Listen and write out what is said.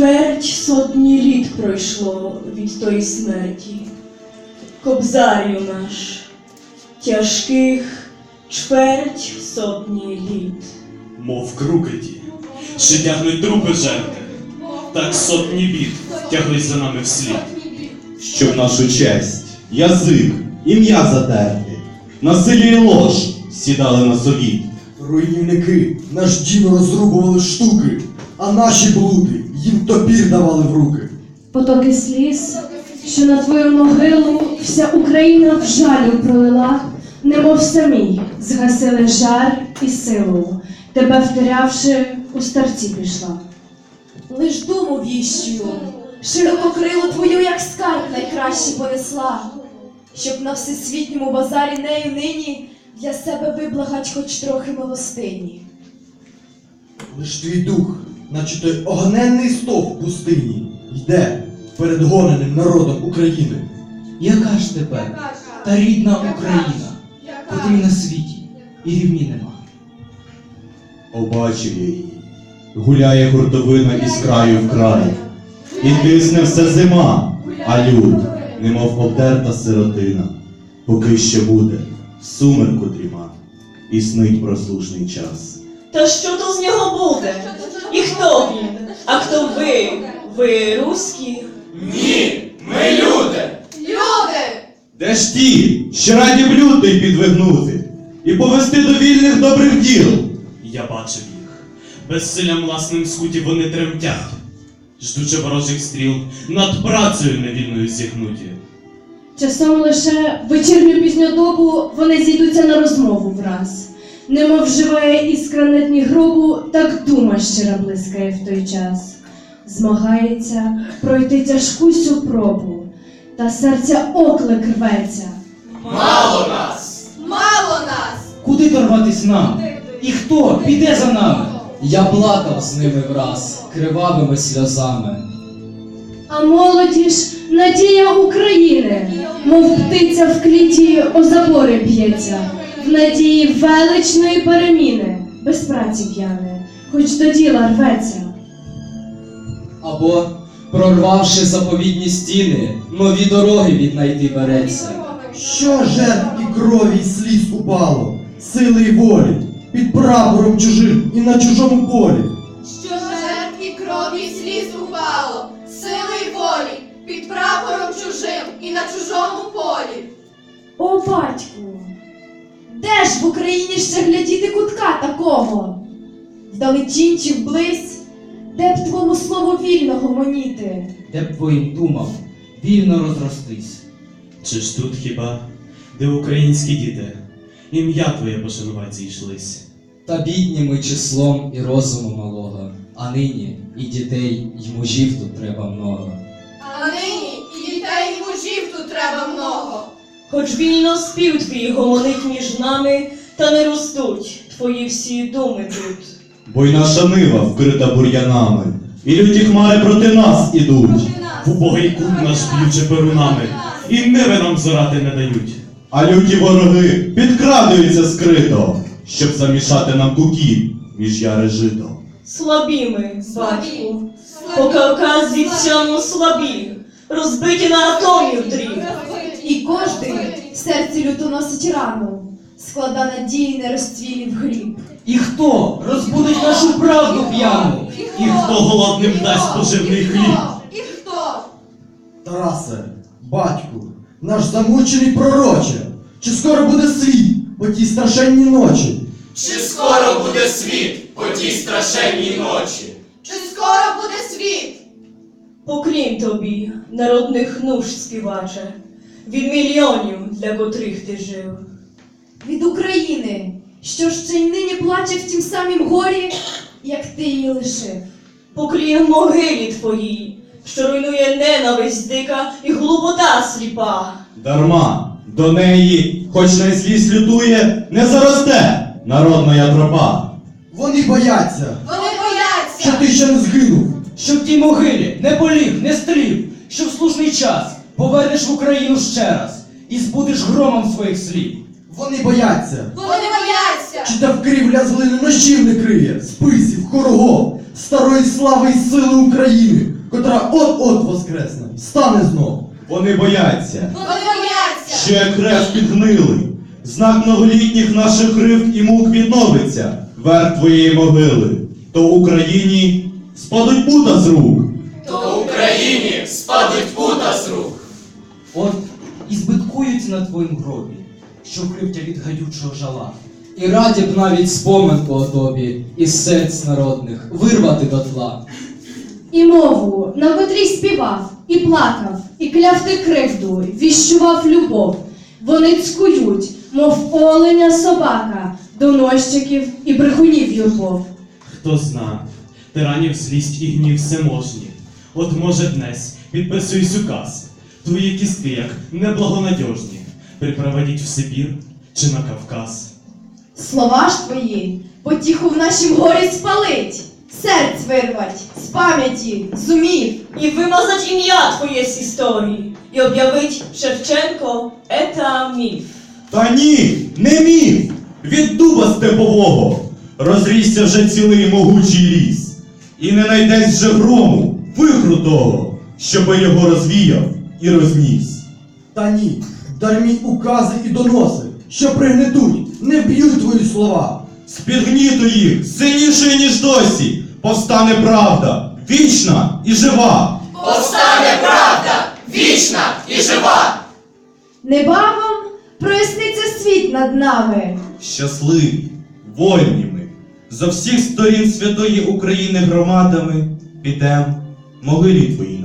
Чверть сотні літ пройшло від тої смерті. Кобзарю наш, тяжких чверть сотні літ. мов крукеті, що тягнуть трупи жерти, так сотні бід тяглись за нами вслід. Щоб нашу честь, язик, ім'я затерти, на силі й лож сідали на совіт. Руйнівники наш дім розрубували штуки, а наші блуди їм топір давали в руки. Потоки сліз, що на твою могилу вся Україна в жалю пролила, немов самі згасили жар і силу, тебе втерявши, у старці пішла. Лиш думу віщую, ширококрилу твою, як скарб найкраще понесла, щоб на всесвітньому базарі нею нині для себе виблагать хоч трохи милостині. Лиш твій дух, наче той огненний стовп в пустині, йде перед гоненим народом України. Яка ж тепер та рідна Україна, котрій на світі і рівні нема. Побачив я її. Гуляє гуртовина із краю в край. І тисне все зима, а люд, немов обдерта сиротина. Поки що буде, в сумерку дріма, і снить прослушний час. Та що то з нього буде? І хто він? А хто ви? Ви руські? Ні, ми люди! Люди! Де ж ті, що раді б лютий підвигнути і повести до вільних добрих діл? Я бачив їх. Безсиллям власним скуті вони тремтять, ждучи ворожих стріл, над працею невільною зігнуті. Часом лише в вечірню пізню добу вони зійдуться на розмову враз. Немов живає іскра на дні гробу, так дума щира блискає в той час. Змагається пройти тяжку сю пробу, та серця оклик рветься. Мало нас! Куди торватись нам? І хто піде за нами? Я плакав з ними враз, кривавими сльозами. А молоді ж надія України, мов птиця в кліті о забори б'ється, в надії величної переміни, без праці п'яне, хоч до діла рветься. Або, прорвавши заповідні стіни, нові дороги віднайти береться. Що жертв і крові й сліз упало, сили й волі, під прапором чужим і на чужому полі. Що жертв і крові і сліз упало, сили й волі, під прапором чужим і на чужому полі. О, батьку! Ж в Україні ще глядіти кутка такого? Вдалечінь чи вблизь, де б твому слову вільно гомоніти? Де б твоїм думав, вільно розростись. Чи ж тут хіба, де українські діти, ім'я твоє пошанувати зійшлись? Та бідні ми числом і розуму малого, а нині і дітей, і мужів тут треба много. А нині і дітей, і мужів тут треба много. Хоч вільно спів твій гомонить між нами, та не ростуть твої всі думи тут. Бо й наша нива вкрита бур'янами, і люті хмари проти нас ідуть. В убогий кут наш б'ючи перунами, і ниви нам зорати не дають. А люті вороги підкрадаються скрито, щоб замішати нам куки між яри жито. Слабі ми, батьку, по Кавказі всьому слабі, розбиті на атомів дріб. І кожний в серці люто носить рану, склада надії не розцвілі в гріб. І хто розбудить нашу правду п'яну? І хто голодним дасть поживний хліб? І хто? Тарасе, батьку, наш замучений пророче, чи скоро буде світ по тій страшенній ночі? Чи скоро буде світ по тій страшенній ночі? Чи скоро буде світ? Поклін тобі, народних нуж співаче, від мільйонів, для котрих ти жив. Від України, що ще й нині плаче в тім самім горі, як ти її лишив. Поклін могилі твоїй, що руйнує ненависть дика і глупота сліпа. Дарма до неї, хоч найзлість лютує, не заросте народна тропа. Вони бояться, Вони бояться, що ти ще не згинув. Щоб в тій могилі не поліг, не стрів, що в слушний час повернеш в Україну ще раз і збудеш громом своїх слів. Вони бояться, вони бояться! Чи та вкрівля з глини ночів не криє, списів, хорогов, старої слави й сили України, котра от-от воскресне, стане знов. Вони бояться, Вони бояться! що як хрест підгнилий, знак многолітніх наших кривд і мук відновиться верх твоєї могили, то Україні спадуть пута з рук. То Україні спадуть пута з рук. От і збиткують на твоїм гробі, що кривтя від гадючого жала. І раді б навіть споминку о тобі із серць народних вирвати до тла. І мову, на котрій співав, і плакав, і кляв ти кривду, віщував любов. Вони цкують, мов оленя собака, доносчиків і брехунів юрбов. Хто зна, тиранів злість і гнів всеможні. От може днес підписуюсь указ. Твої кістки, як неблагонадіжні, припроводіть в Сибір чи на Кавказ. Слова ж твої потіху в нашім горі спалить, серць вирвать, з пам'яті, з умів. І вимазать ім'я твоє з історії, і об'явить Шевченко ета міф. Та ні, не міф! Від дуба степового розрісся вже цілий могучий ліс, і не найдесь вже грому, вихру того, щоби його розвіяв і розніс. Та ні, дармі укази і доноси, що пригнетуть, не вб'ють твої слова. З-під гніту їх, сильнішої, ніж досі, повстане правда, вічна і жива. Повстане правда, вічна і жива. Небавом проясниться світ над нами. Щасливі, вольні ми, за всіх сторін святої України громадами підем могилі твої.